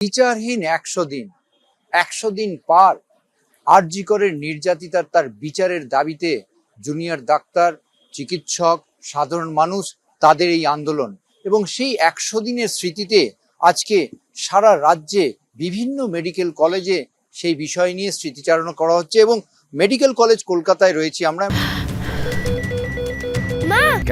বিচারহীন একশো দিন একশো দিন পার আরজিকরের নির্যাতিতার তার বিচারের দাবিতে জুনিয়র ডাক্তার, চিকিৎসক, সাধারণ মানুষ তাদের এই আন্দোলন এবং সেই একশো দিনের স্মৃতিতে আজকে সারা রাজ্যে বিভিন্ন মেডিকেল কলেজে সেই বিষয় নিয়ে স্মৃতিচারণা করা হচ্ছে এবং মেডিকেল কলেজ কলকাতায় রয়েছি আমরা।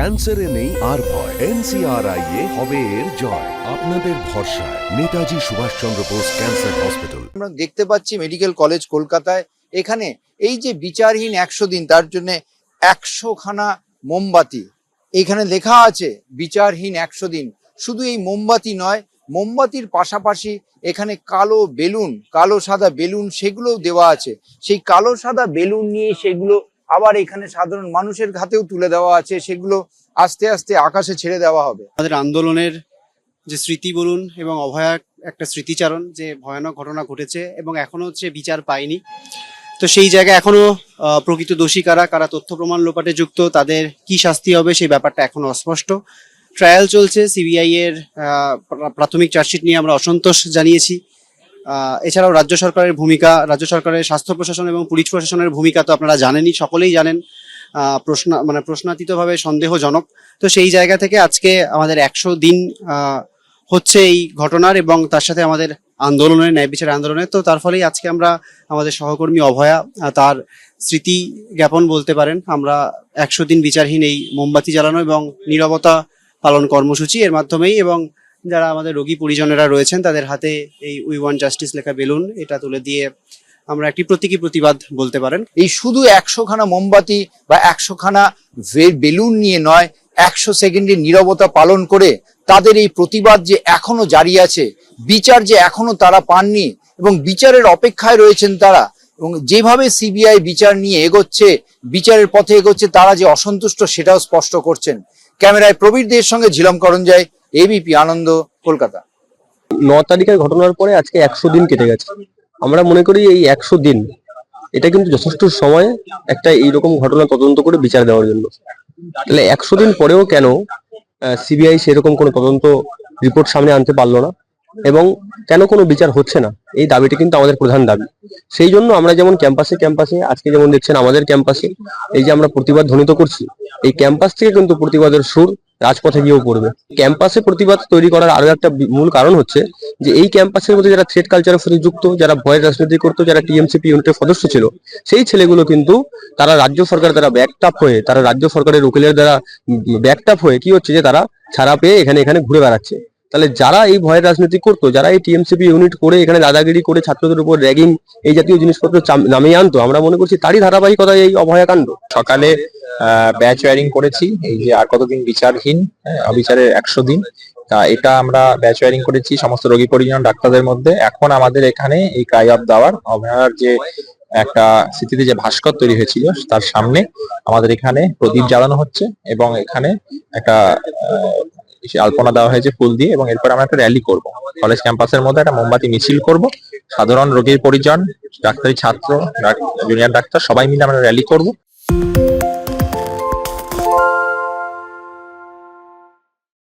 ক্যান্সারে নেই আর ভয়। এনসিআরআই এ হবে এর জয়। আপনাদের ভরসা নেতাজি সুভাষচন্দ্র বোস ক্যান্সার হসপিটাল। আমরা দেখতে পাচ্ছি মেডিকেল কলেজ কলকাতায়। এখানে এই যে বিচারহীন একশো দিন, তার জন্য একশো খানা মোমবাতি। এখানে লেখা আছে, বিচারহীন একশো দিন। শুধু এই মোমবাতি নয়, মোমবাতির পাশাপাশি এখানে কালো বেলুন, কালো সাদা বেলুন, সেগুলোও দেওয়া আছে। সেই কালো সাদা বেলুন নিয়ে সেগুলো আবার এখানে সাধারণ মানুষের হাতেও তুলে দেওয়া আছে, সেগুলো আস্তে আস্তে আকাশে ছেড়ে দেওয়া হবে। আমাদের আন্দোলনের যে স্মৃতি বলুন এবং অভয়া একটা স্মৃতিচারণ, যে ভয়ানক ঘটনা ঘটেছে এবং এখনও হচ্ছে বিচার পায়নি। তো সেই জায়গায় এখনও প্রকৃত দোষী কারা কারা তথ্য প্রমাণ লোপাটে যুক্ত, তাদের কি শাস্তি হবে সেই ব্যাপারটা এখনও অস্পষ্ট। ট্রায়াল চলছে, সিবিআই এর প্রাথমিক চার্জশিট নিয়ে আমরা অসন্তোষ জানিয়েছি। এছাড়াও রাজ্য সরকারের ভূমিকা, রাজ্য সরকারের স্বাস্থ্য প্রশাসন এবং পুলিশ প্রশাসনের ভূমিকা তো আপনারা জানেনই, সকলেই জানেন। প্রশ্ন মানে প্রশ্নাতীতভাবে সন্দেহজনক। তো সেই জায়গা থেকে আজকে আমাদের একশো দিন হচ্ছে এই ঘটনার এবং তার সাথে আমাদের আন্দোলনের, ন্যায় বিচার আন্দোলনের। তো তার ফলেই আজকে আমরা আমাদের সহকর্মী অভয়া তার স্মৃতি জ্ঞাপন বলতে পারেন। আমরা একশো দিন বিচারহীন এই মোমবাতি জ্বালানো এবং নিরবতা পালন কর্মসূচি এর মাধ্যমেই এবং যারা আমাদের রোগী পরিজনেরা রয়েছেন, তাদের হাতে এই উই ওয়ান জাস্টিস লেখা বেলুন, এটা তুলে দিয়ে আমরা একটি প্রতীকী প্রতিবাদ বলতে পারেন। এই শুধু একশো খানা মোমবাতি বা একশো খানা বেলুন নিয়ে নয়, একশো সেকেন্ডের নীরবতা পালন করে তাদের এই প্রতিবাদ যে এখনও জারি আছে, বিচার যে এখনও তারা পাননি এবং বিচারের অপেক্ষায় রয়েছেন তারা এবং যেভাবে সিবিআই বিচার নিয়ে এগোচ্ছে, বিচারের পথে এগোচ্ছে, তারা যে অসন্তুষ্ট সেটাও স্পষ্ট করছেন। ক্যামেরায় প্রবীর দের সঙ্গে ঝিলম করঞ্জয় এবিপি আনন্দ, কলকাতা। ন তারিখের ঘটনার পরে আজকে একশো দিন কেটে গেছে। আমরা মনে করি এই একশো দিন, এটা কিন্তু যথেষ্ট সময় একটা এইরকম ঘটনা তদন্ত করে বিচার দেওয়ার জন্য। তাহলে একশো দিন পরেও কেন সিবিআই সেরকম কোনো তদন্ত রিপোর্ট সামনে আনতে পারল না? এবং কেন কোনো বিচার হচ্ছে না? এই দাবিটি কিন্তু আমাদের প্রধান দাবি। সেই জন্য আমরা যেমন ক্যাম্পাসে ক্যাম্পাসে, আজকে যেমন দেখছেন আমাদের ক্যাম্পাসে, এই যে আমরা প্রতিবাদ ধ্বনিত করছি, এই ক্যাম্পাস থেকে কিন্তু প্রতিবাদের সুর রাজপথে গিয়েও পড়বে। ক্যাম্পাসে প্রতিবাদ তৈরি করার আরও একটা মূল কারণ হচ্ছে যে এই ক্যাম্পাসের মধ্যে যারা থ্রেড কালচারের সাথে যুক্ত, যারা ভয়ের রাজনীতি করতো, যারা টিএমসিপি ইউনিটের সদস্য ছিল, সেই ছেলেগুলো কিন্তু তারা রাজ্য সরকার দ্বারা ব্যাকটাপ হয়ে, তারা রাজ্য সরকারের উকিলের দ্বারা ব্যাকটাপ হয়ে কি হচ্ছে যে তারা ছাড়া পেয়ে এখানে এখানে ঘুরে বেড়াচ্ছে। তাহলে যারা এই ভয়ের রাজনীতি করতো যারা এই টিএমসিপি ইউনিট করে এখানে দাদাগিরি করে ছাত্রদের উপর র্যাগিং এই জাতীয় জিনিসপত্র নামিয়ে আনতো আমরা মনে করছি তারই ধারাবাহিকতা এই অভয়াকাণ্ড। সকালে ব্যাচ ওয়ারিং করেছি এই যে আর কতদিন বিচারহীন হ্যাঁ, অবিচারের একশো দিন তা এটা আমরা ব্যাচ ওয়ারিং করেছি সমস্ত রোগী পরিজন ডাক্তারদের মধ্যে। এখন আমাদের এখানে এই ক্রাই অফ দাওয়ার অভয়ার যে একটা স্মৃতিতে যে ভাস্কর তৈরি হয়েছিল তার সামনে আমাদের এখানে প্রদীপ জ্বালানো হচ্ছে এবং এখানে একটা আলপনা দেওয়া হয়েছে ফুল দিয়ে এবং এরপর আমরা একটা র্যালি করব। কলেজ ক্যাম্পাসের মধ্যে একটা মোমবাতি মিছিল করব। সাধারণ রোগীর পরিজন, ডাক্তারি ছাত্র জুনিয়র ডাক্তার সবাই মিলে আমরা র্যালি করব।